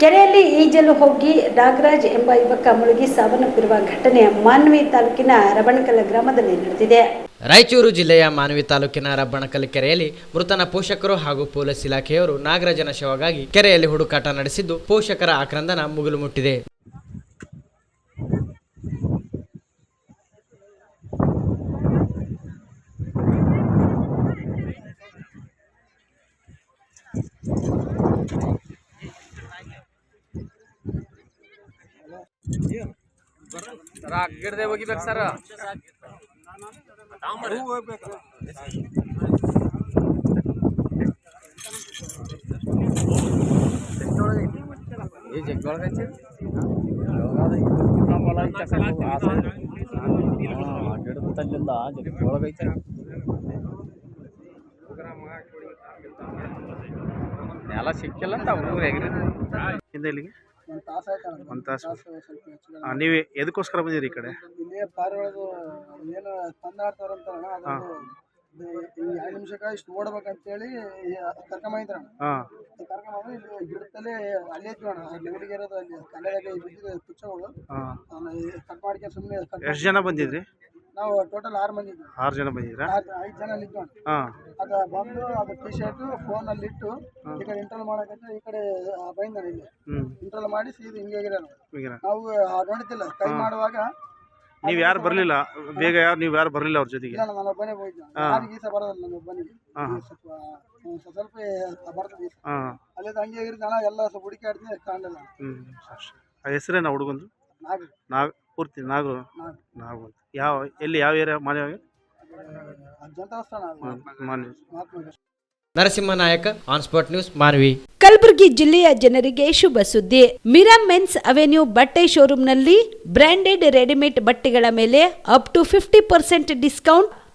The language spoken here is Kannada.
ಕೆರೆಯಲ್ಲಿ ಈಜಲು ಹೋಗಿ ನಾಗರಾಜ್ ಎಂಬ ಯುವಕ ಮುಳುಗಿ ಸಾವನ್ನಪ್ಪಿರುವ ಘಟನೆ ಮಾನ್ವಿ ತಾಲೂಕಿನ ರಬಣಕಲ ಗ್ರಾಮದಲ್ಲಿ ನಡೆದಿದೆ. ರಾಯಚೂರು ಜಿಲ್ಲೆಯ ಮಾನವಿ ತಾಲೂಕಿನ ರಬ್ಬಣಕಲ್ ಕೆರೆಯಲ್ಲಿ ಮೃತನ ಪೋಷಕರು ಹಾಗೂ ಪೊಲೀಸ್ ಇಲಾಖೆಯವರು ನಾಗರಾಜನ ಶವಗಾಗಿ ಕೆರೆಯಲ್ಲಿ ಹುಡುಕಾಟ ನಡೆಸಿದ್ದು ಪೋಷಕರ ಆಕ್ರಂದನ ಮುಗಿಲು ಮುಟ್ಟಿದೆ. ಗಿಡದೆ ಹೋಗಿಬೇಕು ಸರ್ ಈ ಜಗ್ಗೊಳಗೈತಿ ಗಿಡದ ನೆಲ ಸಿಕ್ಕಿಲ್ಲ ಅಂತ ಎಗ್ರಿ ಇಂದ ಇಲ್ಲಿಗೆ ತಾಸು. ಆಯ್ತು ಒಂದು ತಾಸು ನೀವು ಎದಕ್ಕೋಸ್ಕರ ಬಂದಿರಿ ಈ ಕಡೆ? ಇಲ್ಲಿ ಪಾರಿವಾಳದು ಏನು ತಂದಾಡ್ತಾರಂತಾರಣ ಎರಡು ನಿಮಿಷಕ್ಕೆ ಇಷ್ಟು ಓಡ್ಬೇಕಂತೇಳಿ ಹಾಂ. ಇಲ್ಲಿ ಗಿಡದಲ್ಲಿ ಅಲ್ಲೇ ಅಲ್ಲಿ ಕನ್ನಡಕ್ಕೆ ಬಿದ್ದಿದ್ದು ತುಚ್ಚಗಳು. ಹಾಂ. ಕಟ್ ಮಾಡ್ಕೊಂಡು ಸುಮ್ಮನೆ ಎಷ್ಟು ಜನ ಬಂದಿದ್ರಿ? ನಾವು ಟೋಟಲ್ ಆರು ಮಂದಿ ಇದ್ವಿ ಆರು ಜನ ಬಂದಿದ್ರಾ ಆರು ಐದು ಜನ ಅಲ್ಲಿ ಇದ್ವಿ ಹಾಂ. ಅದು ಬಂದು ಅದು ಟಿ ಶರ್ಟ್ ಫೋನಲ್ಲಿ ಇಟ್ಟು ಈ ಕಡೆ ಇಂಟರ್ಲ್ ಮಾಡಕತ್ತೆ ಈ ಕಡೆ ಬೈಂದಾನೆ ಇಲ್ಲಿ. ಇಂಟರ್ಲ್ ಮಾಡಿ ಸೀದಾ ಹಿಂಗೆ ಆಗಿರ ನಾವು. ಆ ನೋಡಿದ್ದಿಲ್ಲ ಕೈ ಮಾಡುವಾಗ ನೀವು ಯಾರು ಬರಲಿಲ್ಲ? ಬೇಗ ಯಾರು ನೀವು ಯಾರು ಬರಲಿಲ್ಲ ಅವ್ರ ಜೊತೆಗೆ? ನಾನು ಒಬ್ಬನೇ ಹೋಗಿದ್ದೆ. ಸಹ ಬರೋದಿಲ್ಲ ನಾನು ಒಬ್ಬನಿಗೆ ಸ್ವಲ್ಪ ಸ್ವಲ್ಪ ಬರ್ತದೆ ಅಲ್ಲಿಂದ ಹಂಗೆ ಜನ ಎಲ್ಲ ಸ್ವಲ್ಪ ಹುಡುಕಾಡ್ತೀನಿ ಕಾಣಲಿಲ್ಲ. ಹೆಸರೇನ ಹುಡುಗಂದು? ನಾಗ. ನಾಗ್. ಪೂರ್ತಿ ನಾಗು ನಾಗಿ. ಯಾವ ಎಲ್ಲಿ ಯಾವ ಏರಿಯಾ ಮಾನ್ಯವಾಗ ಮಾನ್ಯ Mahatma Narasimha Nayaka on spot news Manvi. Kalaburagi ಜಿಲ್ಲೆಯ ಜನರಿಗೆ ಶುಭ ಸುದ್ದಿ. ಮಿರಾ ಮೆನ್ಸ್ ಅವೆನ್ಯೂ ಬಟ್ಟೆ ಶೋರೂಮ್ನಲ್ಲಿ ಬ್ರಾಂಡೆಡ್ ರೆಡಿಮೇಡ್ ಬಟ್ಟೆಗಳ ಮೇಲೆ up to fifty percent discount